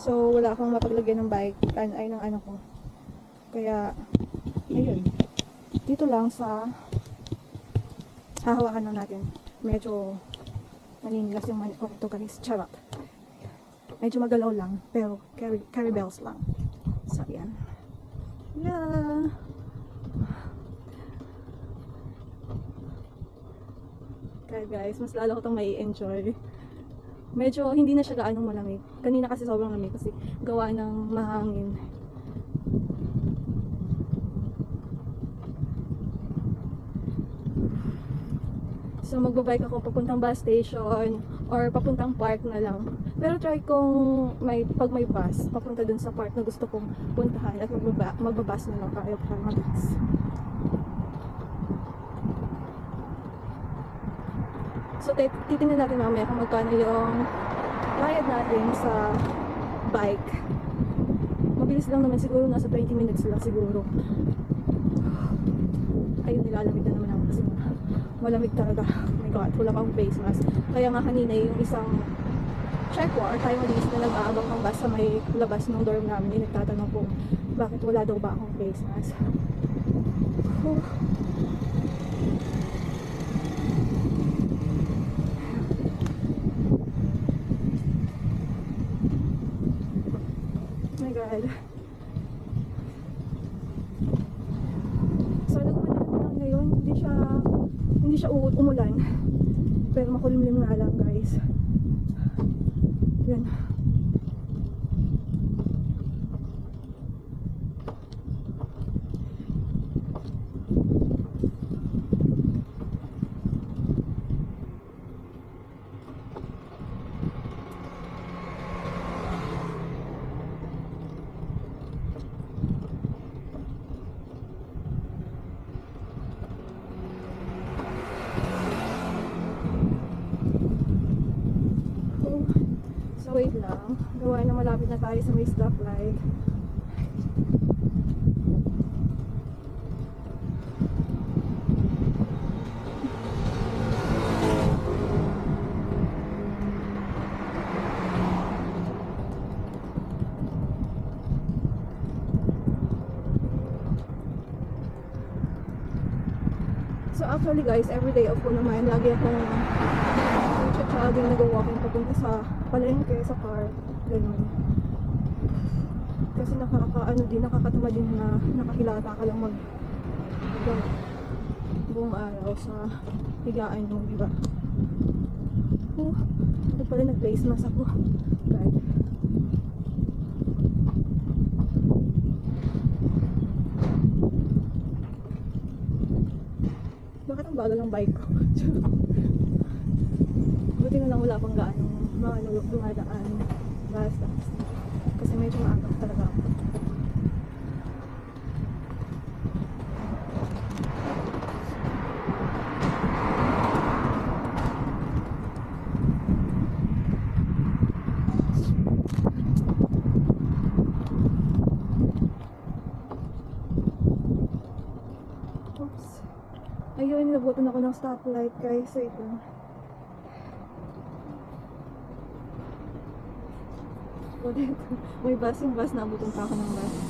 So, wala akong mapaglagyan ng bike, ay, ay ng ano ko. Kaya, ayun. Dito lang sa hahawakan lang natin. Medyo naninigas yung mani ko ito guys. Charot. Medyo magalaw lang, pero carry, carry bells lang. So, yan. Yeah. Kaya guys, mas lalo ko itong may enjoy. Medyo hindi na siya gaanong malamig. Kanina kasi sobrang lamig kasi gawa ng mahangin. So magbabike ako papuntang bus station or papuntang park na lang. Pero try kong may, pag may bus, papunta dun sa park na gusto kong puntahan at magbaba, magbabas na lang tayo para mabilis. So tit- titingnan natin mamaya kung magkano yung bayad natin sa bike. Mabilis lang naman siguro, nasa 20 minutes lang siguro. Ayun, nilalamig na naman ako kasi malamig talaga. Oh my god, wala pang face mask. Kaya nga kanina yung isang check or Taiwanese na nag-aabang ng bus sa may labas ng dorm namin, nagtatanong kung bakit wala daw ba akong face mask. Oh. God. So, nagmanahan lang ngayon. Hindi siya, hindi siya umulan. Pero makulimlim nga lang, guys. Yun. Oh, So wait lang. Gawa na malapit na tayo sa may stoplight. So actually guys, everyday off ko naman. Lagi akong nag-jogging, nag-walking papunta sa palengke, sa park, ganun. Kasi nakaka, ano din, nakakatamad din na nakakilata ka lang mag mag- buong araw sa higaan mo, di ba? Oh, ito pala nag-face mask ako. God. Bakit ang bagal ng bike ko? Buti na lang wala pang gaano mga dumadaan. Basta. Kasi medyo maagap talaga ako. Ayun, nabutan ako ng stoplight guys. Wait lang. Ulit. May bus yung bus, nabutan pa ako ng bus.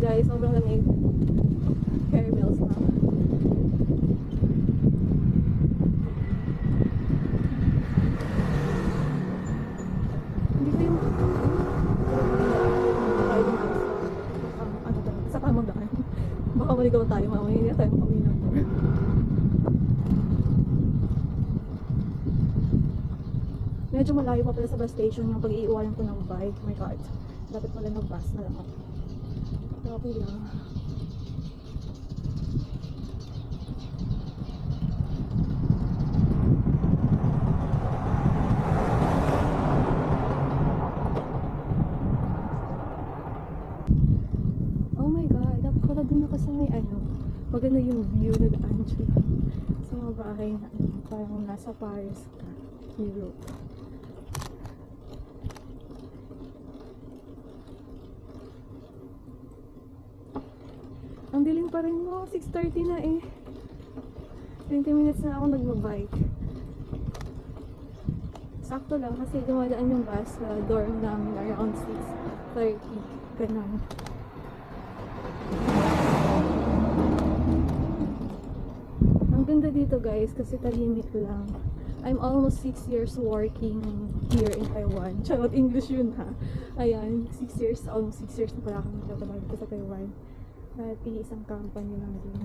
Guys, sobrang lamig. Caramels na. Hindi ko yung... Sa... tamang daan. Baka maligaw tayo mamaya. Hindi tayo tour. Medyo malayo pa pala sa bus station yung pag-iiwanan ko ng bike. Oh my God. Dapat pala nag-bus na lang ako. Okay lang. Oh my God. Dapat pala dun ako sa may ano. Maganda yung view na daan siya. Sa mga bahay na parang nasa Paris ka. Europe. Ang dilim pa rin mo. 6.30 na eh. 20 minutes na ako nagbabike. Sakto lang kasi dumadaan yung bus sa dorm namin around 6.30. Ganun. Ang ganda dito guys kasi tahimik lang. I'm almost 6 years working here in Taiwan. Charot, English yun ha. Ayan, 6 years, almost 6 years na pala akong nagtatrabaho sa Taiwan. At isang company lang din.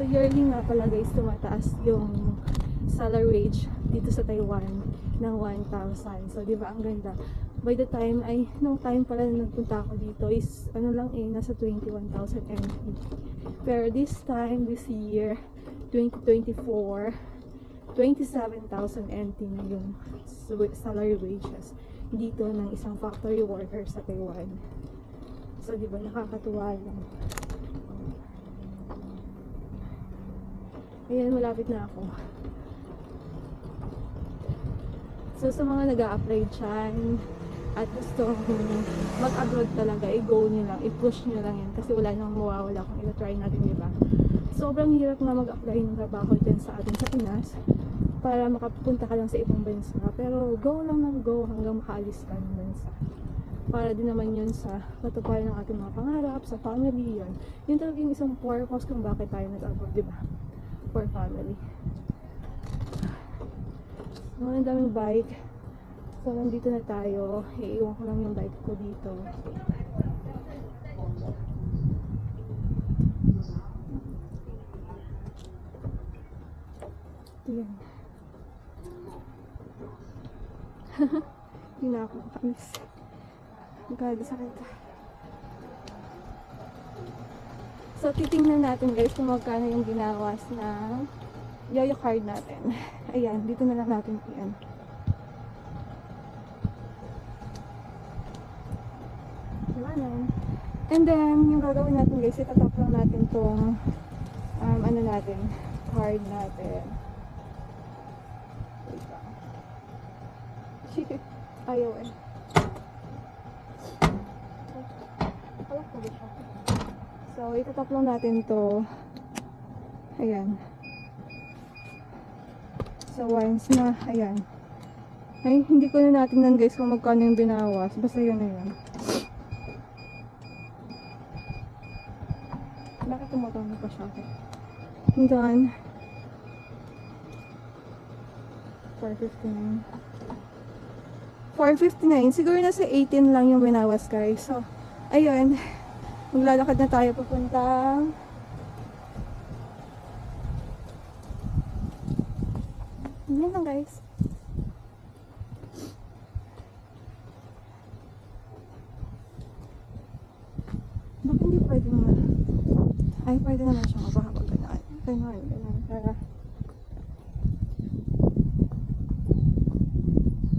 So yearly nga pala guys, tumataas yung salary wage dito sa Taiwan ng 1,000. So di ba ang ganda? By the time, ay, nung time pala na nagpunta ako dito is, ano lang eh, nasa 21,000 NT. Pero this time, this year, 2024, 27,000 NT yung salary wages dito ng isang factory worker sa Taiwan. So, di ba, nakakatuwa lang. Ayan, malapit na ako. So, sa mga nag apply dyan, at gusto mag-abroad talaga, i-go nyo lang, i-push nyo lang yan kasi wala nang mawawala kung ito-try natin, di ba? Sobrang hirap nga mag-apply ng trabaho dyan sa atin sa Pinas para makapunta ka lang sa ibang bansa. Pero go lang ng go hanggang makaalis ka ng bansa. Para din naman yun sa matuparan ng ating mga pangarap, sa family, yun. Yun talaga yung isang purpose kung bakit tayo nag-abroad, di ba? For family. Mga ang daming bike. So, nandito na tayo. Iiwan ko lang yung bike ko dito. Yan. Hindi na ako makamis. Magkakasakit. So, titingnan natin guys kung magkano yung ginawas ng yoyo card natin. Ayan, dito na lang natin yan. Wala na. And then, yung gagawin natin guys, itatap lang natin tong um, ano natin, card natin. Wait lang. Shit. Ayaw eh. So, itatap natin to. Ayan. So, once na, ayan. Ay, hindi ko na natin guys kung magkano yung binawas. Basta yun na yun. Bakit tumatawag pa siya? Then, 459. 459. Siguro nasa 18 lang yung binawas guys. So, ayun. Maglalakad na tayo papunta. Yan lang guys. Bakit hindi pwede naman? Ay, pwede naman siya mapakapag ganaan. Ganun, ganun. Para